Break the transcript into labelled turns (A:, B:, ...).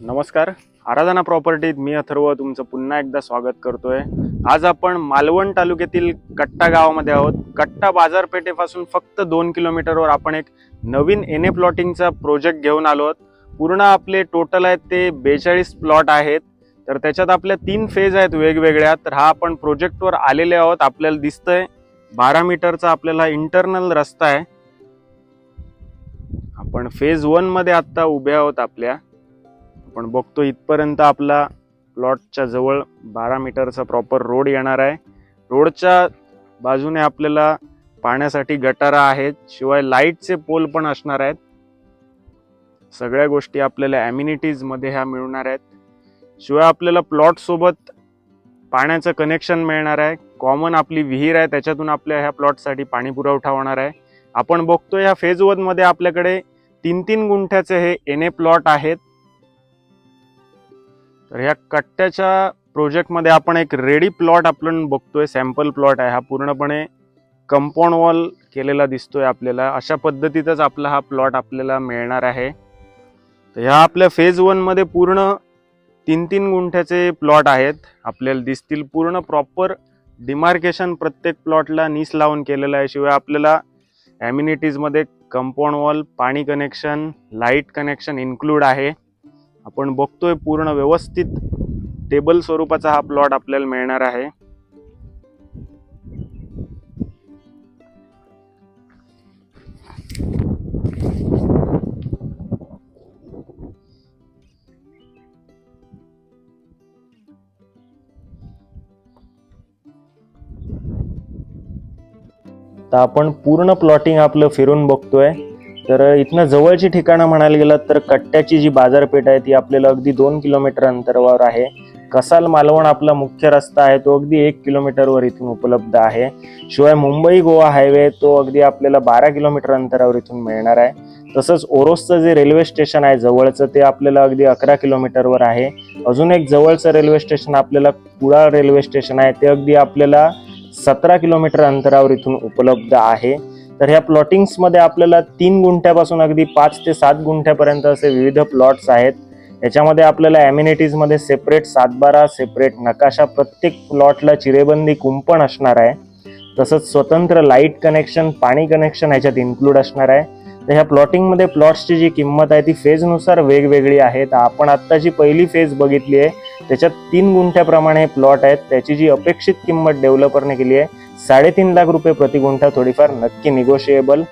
A: नमस्कार. आराधना प्रॉपर्टीत मी अथर्व तुमचं पुन्हा एकदा स्वागत करतोय. आज आपण मालवण तालुक्यातील कट्टा गावामध्ये आहोत. कट्टा बाजारपेठेपासून फक्त दोन किलोमीटरवर आपण एक नवीन एन ए प्लॉटिंगचा प्रोजेक्ट घेऊन आलो आहोत. पूर्ण आपले टोटल आहेत ते बेचाळीस प्लॉट आहेत. तर त्याच्यात आपल्या तीन फेज आहेत वेगवेगळ्या. तर हा आपण प्रोजेक्टवर आलेले आहोत. आपल्याला दिसतंय बारा मीटरचा आपल्याला इंटरनल रस्ता आहे. आपण फेज वनमध्ये उभे आहोत आपल्या. आपण बघतो इथपर्यंत आपला प्लॉटच्या जवळ बारा मीटरचा प्रॉपर रोड येणार आहे. रोडच्या बाजूने आपल्याला पाण्यासाठी गटारा आहेत. शिवाय लाईटचे पोल पण असणार आहेत. सगळ्या गोष्टी आपल्याला ॲम्युनिटीजमध्ये ह्या मिळणार आहेत. शिवाय आपल्याला प्लॉटसोबत पाण्याचं कनेक्शन मिळणार आहे. कॉमन आपली विहीर आहे त्याच्यातून आपल्या ह्या प्लॉटसाठी पाणी पुरवठा होणार आहे. आपण बघतो ह्या फेज वनमध्ये आपल्याकडे तीन तीन गुंठ्याचे हे एन ए प्लॉट आहेत. तर ह्या कट्ट्याच्या प्रोजेक्टमध्ये आपण एक रेडी प्लॉट आपण बघतोय सॅम्पल प्लॉट आहे. हा पूर्णपणे कंपाऊंड वॉल केलेला दिसतोय आपल्याला. अशा पद्धतीतच आपला हा प्लॉट आपल्याला मिळणार आहे. तर ह्या आपल्या फेज वनमध्ये पूर्ण तीन तीन गुंठ्याचे प्लॉट आहेत. आपल्याला दिसतील पूर्ण प्रॉपर डिमार्केशन प्रत्येक प्लॉटला नीस लावून केलेलं आहे. शिवाय आपल्याला ॲम्युनिटीजमध्ये कंपाऊंड वॉल पाणी कनेक्शन लाइट कनेक्शन इन्क्लूड आहे. आपण बघतोय पूर्ण व्यवस्थित टेबल स्वरूपाचा हा प्लॉट आपल्याला मिळणार आहे. तर आपण पूर्ण प्लॉटिंग आपलं फिरून बघतोय. तर इथनं जवळची ठिकाणं म्हणायला गेलं तर कट्ट्याची जी बाजारपेठ आहे ती आपल्याला अगदी दोन किलोमीटर अंतरावर आहे. कसाल मालवण आपला मुख्य रस्ता आहे तो अगदी एक किलोमीटरवर इथून उपलब्ध आहे. शिवाय मुंबई गोवा हायवे तो अगदी आपल्याला बारा किलोमीटर अंतरावर इथून मिळणार आहे. तसंच ओरोसचं जे रेल्वे स्टेशन आहे जवळचं ते आपल्याला अगदी अकरा किलोमीटरवर आहे. अजून एक जवळचं रेल्वे स्टेशन आपल्याला कुडाळ रेल्वे स्टेशन आहे ते अगदी आपल्याला सतरा किलोमीटर अंतरावर इथून उपलब्ध आहे. तर ह्या प्लॉटिंग्समध्ये आपल्याला तीन गुंठ्यापासून अगदी पाच ते सात गुंठ्यापर्यंत असे विविध प्लॉट्स आहेत. याच्यामध्ये आपल्याला ॲम्युनिटीजमध्ये सेपरेट सातबारा सेपरेट नकाशा प्रत्येक प्लॉटला चिरेबंदी कुंपण असणार आहे. तसंच स्वतंत्र लाइट कनेक्शन पाणी कनेक्शन ह्याच्यात इन्क्लूड असणार आहे. तर ह्या प्लॉटिंगमध्ये प्लॉट्सची जी किंमत आहे ती फेजनुसार वेगवेगळी आहे तर आपण आत्ता जी पहिली फेज बघितली आहे. त्याच्यात तीन गुंठ्याप्रमाणे प्लॉट आहेत. त्याची जी अपेक्षित किंमत डेव्हलपरने केली आहे साडेतीन लाख रुपये प्रति गुंठा थोडीफार नक्की निगोशिएबल